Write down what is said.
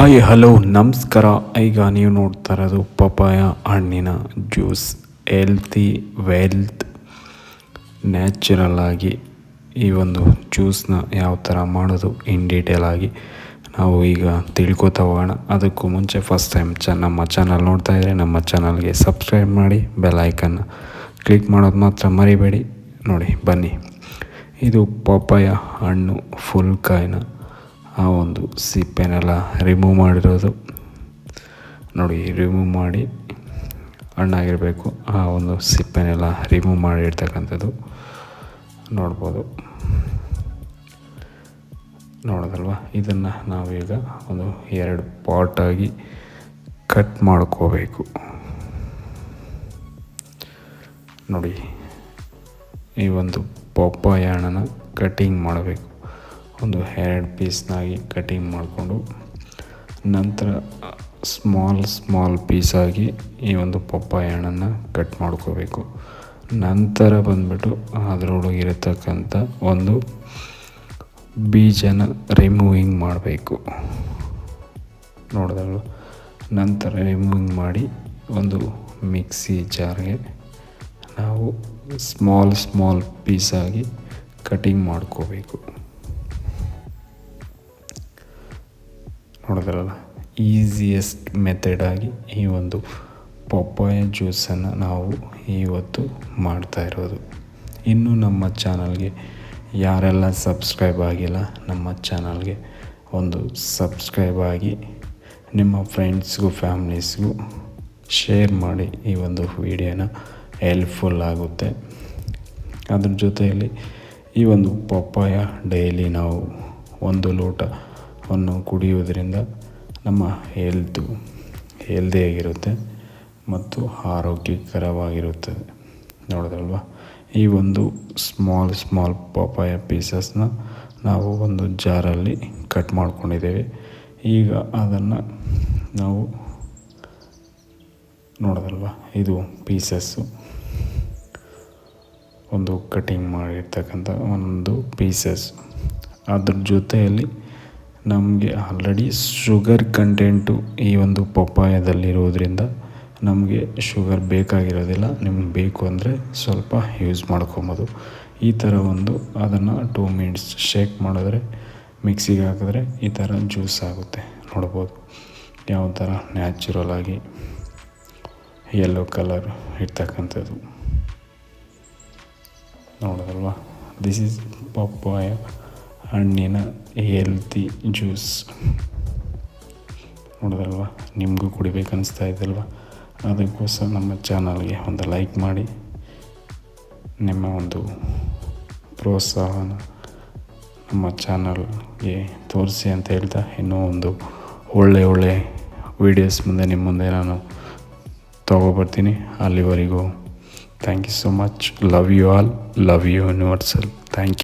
Hi hello ನಮಸ್ಕಾರ. ಈಗ ನೀವು ನೋಡ್ತಾ ಇರೋದು ಪಪಾಯ ಹಣ್ಣಿನ ಜ್ಯೂಸ್. ಹೆಲ್ತಿ ವೆಲ್ತ್ ನ್ಯಾಚುರಲ್ ಆಗಿ ಈ ಒಂದು ಜ್ಯೂಸ್ನ ಯಾವ ಥರ ಮಾಡೋದು ಇನ್ ಡೀಟೇಲ್ ಆಗಿ ನಾವು ಈಗ ತಿಳ್ಕೊತಾ ಹೋಗೋಣ. ಅದಕ್ಕೂ ಮುಂಚೆ ಫಸ್ಟ್ ಟೈಮ್ ಚ ನಮ್ಮ ಚಾನಲ್ ನೋಡ್ತಾ ಇದ್ದರೆ ನಮ್ಮ ಚಾನಲ್ಗೆ ಸಬ್ಸ್ಕ್ರೈಬ್ ಮಾಡಿ ಬೆಲ್ ಕ್ಲಿಕ್ ಮಾಡೋದು ಮಾತ್ರ ಮರಿಬೇಡಿ. ನೋಡಿ, ಬನ್ನಿ. ಇದು ಪಪಾಯ ಹಣ್ಣು ಫುಲ್ ಕಾಯಿನ ಆ ಒಂದು ಸಿಪ್ಪೆನೆಲ್ಲ ರಿಮೂವ್ ಮಾಡಿರೋದು. ನೋಡಿ ರಿಮೂವ್ ಮಾಡಿ ಹಣ್ಣಾಗಿರಬೇಕು. ಆ ಒಂದು ಸಿಪ್ಪೆನೆಲ್ಲ ರಿಮೂವ್ ಮಾಡಿರ್ತಕ್ಕಂಥದ್ದು ನೋಡ್ಬೋದು. ನೋಡೋದಲ್ವ? ಇದನ್ನು ನಾವೀಗ ಒಂದು ಎರಡು ಪಾಟಾಗಿ ಕಟ್ ಮಾಡ್ಕೋಬೇಕು. ನೋಡಿ, ಈ ಒಂದು ಪಪ್ಪಾಯ ಹಣ್ಣನ್ನು ಕಟ್ಟಿಂಗ್ ಮಾಡಬೇಕು. ಒಂದು ಎರಡು ಪೀಸ್ನಾಗಿ ಕಟಿಂಗ್ ಮಾಡಿಕೊಂಡು ನಂತರ ಸ್ಮಾಲ್ ಸ್ಮಾಲ್ ಪೀಸಾಗಿ ಈ ಒಂದು ಪಪ್ಪಾಯ ಹಣ್ಣನ್ನು ಕಟ್ ಮಾಡ್ಕೋಬೇಕು. ನಂತರ ಬಂದ್ಬಿಟ್ಟು ಅದರೊಳಗಿರತಕ್ಕಂಥ ಒಂದು ಬೀಜನ ರಿಮೂವಿಂಗ್ ಮಾಡಬೇಕು. ನೋಡಿದಾಗ ನಂತರ ರಿಮೂವಿಂಗ್ ಮಾಡಿ ಒಂದು ಮಿಕ್ಸಿ ಜಾರ್ಗೆ ನಾವು ಸ್ಮಾಲ್ ಸ್ಮಾಲ್ ಪೀಸಾಗಿ ಕಟಿಂಗ್ ಮಾಡ್ಕೋಬೇಕು. ನೋಡಿದ್ರಲ್ಲ? ಈಸಿಯೆಸ್ಟ್ ಮೆಥಡಾಗಿ ಈ ಒಂದು ಪಪ್ಪಾಯ ಜ್ಯೂಸನ್ನು ನಾವು ಇವತ್ತು ಮಾಡ್ತಾ ಇರೋದು. ಇನ್ನು ನಮ್ಮ ಚಾನಲ್ಗೆ ಯಾರೆಲ್ಲ ಸಬ್ಸ್ಕ್ರೈಬ್ ಆಗಿಲ್ಲ, ನಮ್ಮ ಚಾನಲ್ಗೆ ಒಂದು ಸಬ್ಸ್ಕ್ರೈಬ್ ಆಗಿ ನಿಮ್ಮ ಫ್ರೆಂಡ್ಸ್ಗೂ ಫ್ಯಾಮ್ಲೀಸ್ಗೂ ಶೇರ್ ಮಾಡಿ ಈ ಒಂದು ವಿಡಿಯೋನ ಹೆಲ್ಪ್ಫುಲ್ ಆಗುತ್ತೆ. ಅದ್ರ ಜೊತೆಯಲ್ಲಿ ಈ ಒಂದು ಪಪ್ಪಾಯ ಡೈಲಿ ನಾವು ಒಂದು ಲೋಟ ಅನ್ನು ಕುಡಿಯುವುದರಿಂದ ನಮ್ಮ ಹೆಲ್ತು ಹೆಲ್ದಿಯಾಗಿರುತ್ತೆ ಮತ್ತು ಆರೋಗ್ಯಕರವಾಗಿರುತ್ತದೆ ನೋಡೋದಲ್ವ ಈ ಒಂದು ಸ್ಮಾಲ್ ಸ್ಮಾಲ್ ಪಪಾಯ ಪೀಸಸ್ನ ನಾವು ಒಂದು ಜಾರಲ್ಲಿ ಕಟ್ ಮಾಡ್ಕೊಂಡಿದ್ದೇವೆ. ಈಗ ಅದನ್ನು ನಾವು ನೋಡೋದಲ್ವ ಇದು ಪೀಸಸ್ಸು ಒಂದು ಕಟಿಂಗ್ ಮಾಡಿರ್ತಕ್ಕಂಥ ಒಂದು ಪೀಸಸ್ ಅದ್ರ ಜೊತೆಯಲ್ಲಿ ನಮಗೆ ಆಲ್ರೆಡಿ ಶುಗರ್ ಕಂಟೆಂಟು ಈ ಒಂದು ಪಪ್ಪಾಯದಲ್ಲಿರೋದ್ರಿಂದ ನಮಗೆ ಶುಗರ್ ಬೇಕಾಗಿರೋದಿಲ್ಲ. ನಿಮ್ಗೆ ಬೇಕು ಅಂದರೆ ಸ್ವಲ್ಪ ಯೂಸ್ ಮಾಡ್ಕೊಬೋದು. ಈ ಥರ ಒಂದು ಅದನ್ನು ಟೂ ಮಿನಿಟ್ಸ್ ಶೇಕ್ ಮಾಡಿದ್ರೆ ಮಿಕ್ಸಿಗೆ ಹಾಕಿದ್ರೆ ಈ ಥರ ಜ್ಯೂಸ್ ಆಗುತ್ತೆ. ನೋಡ್ಬೋದು. ಯಾವ ಥರ ನ್ಯಾಚುರಲ್ ಆಗಿ ಯೆಲ್ಲೋ ಕಲರ್ ಇರ್ತಕ್ಕಂಥದ್ದು. ನೋಡೋದಲ್ವಾ? This is papaya. ಹಣ್ಣಿನ ಹೆಲ್ತಿ ಜ್ಯೂಸ್ ನೋಡಿದಲ್ವ ನಿಮಗೂ ಕುಡಿಬೇಕು ಅನಿಸ್ತಾ ಇದ್ದಲ್ವ ಅದಕ್ಕೋಸ್ಕರ ನಮ್ಮ ಚಾನಲ್ಗೆ ಒಂದು ಲೈಕ್ ಮಾಡಿ. ನಿಮ್ಮ ಒಂದು ಪ್ರೋತ್ಸಾಹನ ನಮ್ಮ ಚಾನಲ್ಗೆ ತೋರಿಸಿ ಅಂತ ಹೇಳ್ತಾ ಇನ್ನೂ ಒಂದು ಒಳ್ಳೆ ಒಳ್ಳೆ ವೀಡಿಯೋಸ್ ಮುಂದೆ ನಿಮ್ಮ ಮುಂದೆ ನಾನು ತೊಗೊಬರ್ತೀನಿ. ಅಲ್ಲಿವರೆಗೂ thank you so much love you all love you universal thank you